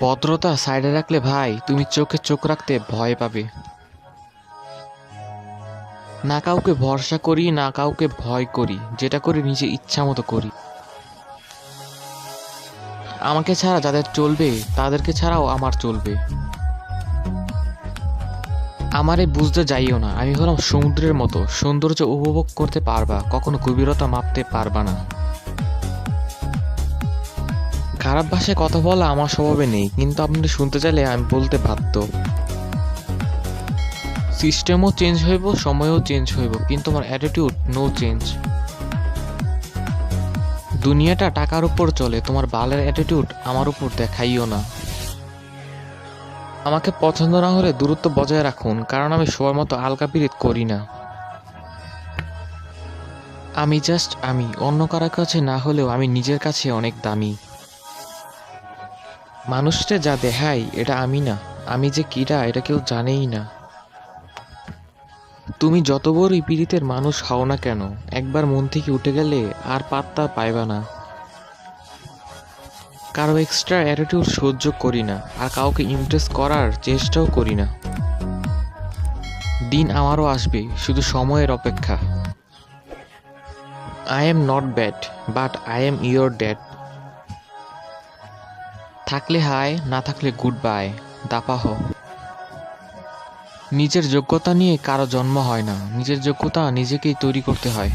ভদ্রতা সাইডে রাখলে ভাই, তুমি চোখে চোখ রাখতে ভয় পাবে। না কাউকে ভরসা করি, না কাউকে ভয় করি, যেটা করি নিজে ইচ্ছা মতো করি। আমাকে ছাড়া যাদের চলবে, তাদেরকে ছাড়াও আমার চলবে। আমারে বুঝতে যাইও না, আমি হলাম সমুদ্রের মতো, সৌন্দর্য উপভোগ করতে পারবা, কখনো গভীরতা মাপতে পারবা না। খারাপ ভাষায় কথা বলা আমার স্বভাবে নেই, কিন্তু আপনি শুনতে চাইলে আমি বলতে বাধ্য। সিস্টেমও চেঞ্জ হইব, সময়ও চেঞ্জ হইব, কিন্তু আমার অ্যাটিটিউড নো চেঞ্জ দুনিয়াটা টাকার উপর চলে, তোমার বালের অ্যাটিটিউড আমার উপর দেখাইও না। আমাকে পছন্দ না হলে দূরত্ব বজায় রাখুন, কারণ আমি সবার মতো আলকা পিরিত করি না। আমি জাস্ট আমি, অন্য কারও কাছে না হলেও আমি নিজের কাছে অনেক দামি। মানুষটা যা দেখাই এটা আমি না। আমি যে কিরা, এটা কেউ জানেই না। তুমি যত বড়ই পীড়িতের মানুষ হও না কেন, একবার মন থেকে উঠে গেলে আর পাত্তা পাইবা না। কারও এক্সট্রা অ্যাটিটিউড সহ্য করি না, আর কাউকে ইমপ্রেস করার চেষ্টাও করি না। দিন আমারও আসবে, শুধু সময়ের অপেক্ষা। I'm not bad but I'm your dad থাকলে হাই না থাকলে গুড বাই দাপাহ। নিজের যোগ্যতা নিয়ে কারও জন্ম হয় না। নিজের যোগ্যতা নিজেকেই তৈরি করতে হয়।